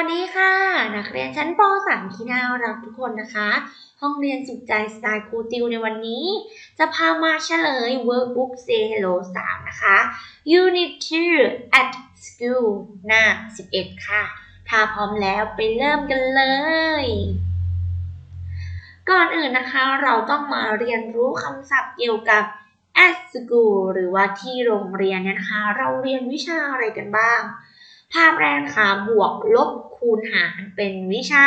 ัสดีค่ะ นักเรียนชั้นป .3 ที่น่ารักทุกคนนะคะ ห้องเรียนสุขใจสไตล์ครูติวในวันนี้ จะพามาเฉลย Workbook Say Hello 3 นะคะ Unit 2 at School หน้า 11 ค่ะ ถ้าพร้อมแล้วไปเริ่มกันเลย ก่อนอื่นนะคะเราต้องมาเรียนรู้คำศัพท์เกี่ยวกับ at school หรือว่าที่โรงเรียนเนี่ยนะคะ เราเรียนวิชาอะไรกันบ้าง ภาพแรกนะคะบวกลบคูณหารเป็นวิชา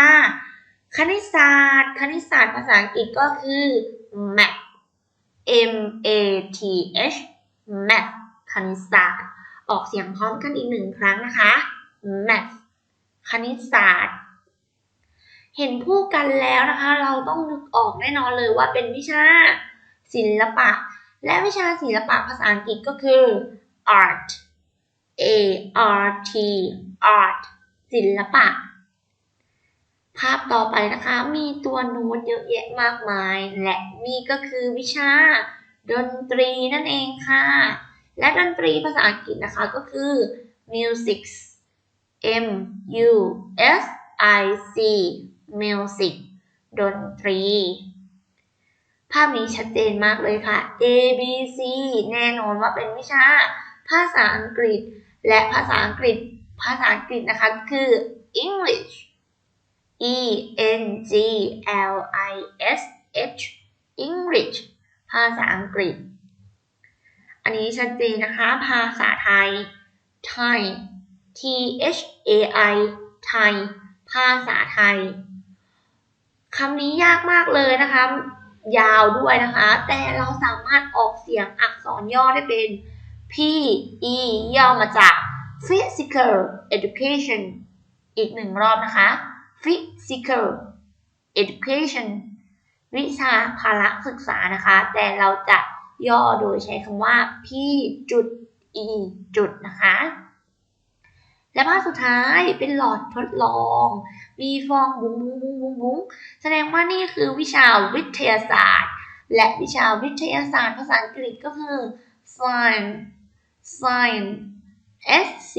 คณิตศาสตร์ คณิตศาสตร์ภาษาอังกฤษก็คือ math m a t h math คณิตศาสตร์ ออกเสียงพร้อมกันอีกหนึ่งครั้งนะคะ math คณิตศาสตร์ เห็นพูดกันแล้วนะคะ เราต้องนึกออกแน่นอนเลยว่าเป็นวิชาศิลปะ และวิชาศิลปะภาษาอังกฤษก็คือ art A R T art ศิลปะ ภาพต่อไปนะคะ มีตัวโน้ตเยอะแยะมากมาย และนี่ก็คือวิชา ดนตรีนั่นเองค่ะ และดนตรีภาษาอังกฤษนะคะก็คือ music M U S I C music ดนตรี ภาพนี้ชัดเจนมากเลยค่ะ A B C แน่นอนว่าเป็นวิชา ภาษาอังกฤษ และภาษาอังกฤษ ภาษาอังกฤษนะคะคือ English E N G L I S H English ภาษาอังกฤษ อันนี้ชัดเจนนะคะ ภาษาไทย Thai T H A I Thai ภาษาไทยคำนี้ยากมากเลยนะคะ ยาวด้วยนะคะ แต่เราสามารถออกเสียงอักษรย่อได้เป็น P E ย่อมาจาก Physical Education อีกหนึ่งรอบนะคะ Physical Education วิชาพละศึกษานะคะ แต่เราจะย่อโดยใช้คำว่า P จุด E จุดนะคะ และภาพสุดท้ายเป็นหลอดทดลอง มีฟองบุ้งบุ้งบุ้งบุ้งบุ้งแสดงว่านี่คือวิชาวิทยาศาสตร์ และวิชาวิทยาศาสตร์ภาษาอังกฤษก็คือ science science S C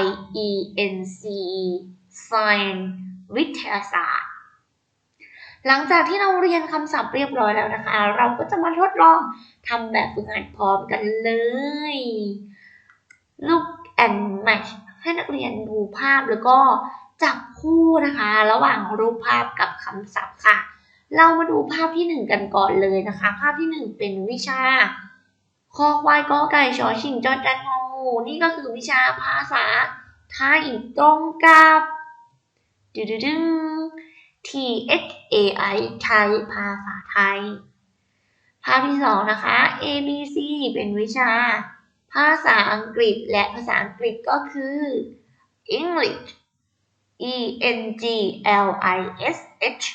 I E N C E science วิทยาศาสตร์ หลังจากที่เราเรียนคำศัพท์เรียบร้อยแล้วนะคะ เราก็จะมาทดลองทำแบบฝึกหัดพร้อมกันเลย look and match ให้นักเรียนดูภาพแล้วก็จับคู่นะคะ ระหว่างรูปภาพกับคำศัพท์ค่ะ เรามาดูภาพที่หนึ่งกันก่อนเลยนะคะ ภาพที่หนึ่งเป็นวิชา คอควายกอไก่ชอชิงจอจันงองูนี่ก็คือวิชาภาษาไทยตรงกับดึดึดึง T H A I ไทยภาษาไทย ภาพที่สองนะคะ A B C เป็นวิชา ภาษาอังกฤษและภาษาอังกฤษก็คือ English E N G L I S H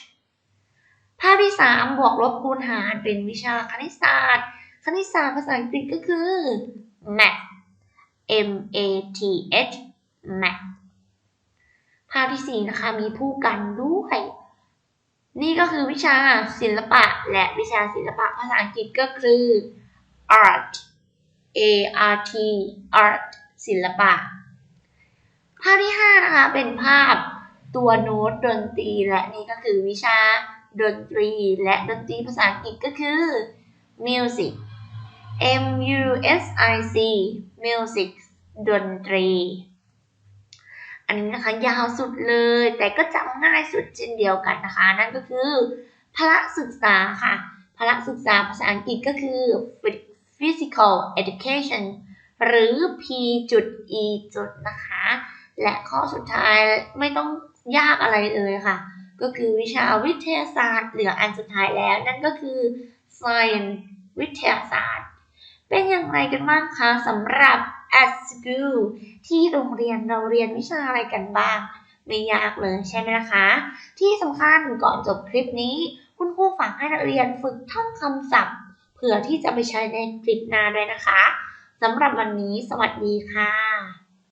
ภาพที่สามบวกลบคูณหารเป็นวิชาคณิตศาสตร์ คณิตศาสตร์ภาษาอังกฤษก็คือ math M A T H math ภาพที่สี่นะคะ มีผู้กันด้วย นี่ก็คือวิชาศิลปะและวิชาศิลปะภาษาอังกฤษก็คือ art A R T art ศิลปะ ภาพที่ห้านะคะ เป็นภาพตัวโน้ตดนตรีและนี่ก็คือวิชาดนตรีและดนตรีภาษาอังกฤษก็คือ music M U S I C music ดนตรี อันนี้นะคะยาวสุดเลย แต่ก็จำง่ายสุดเช่นเดียวกันนะคะ นั่นก็คือพละศึกษาค่ะพละศึกษาภาษาอังกฤษก็คือ physical education หรือ P จุด E จุดนะคะ และข้อสุดท้ายไม่ต้องยากอะไรเลยค่ะ ก็คือวิชาวิทยาศาสตร์เหลืออันสุดท้ายแล้ว นั่นก็คือ science วิทยาศาสตร์ เป็นอย่างไรกันบ้างคะสำหรับ at school ที่โรงเรียนเราเรียนวิชาอะไรกันบ้าง ไม่ยากเลยใช่ไหมนะคะ ที่สำคัญก่อนจบคลิปนี้ คุณครูฝากให้นักเรียนฝึกท่องคำศัพท์ เผื่อที่จะไปใช้ในคลิปหน้าด้วยนะคะสำหรับวันนี้สวัสดีค่ะ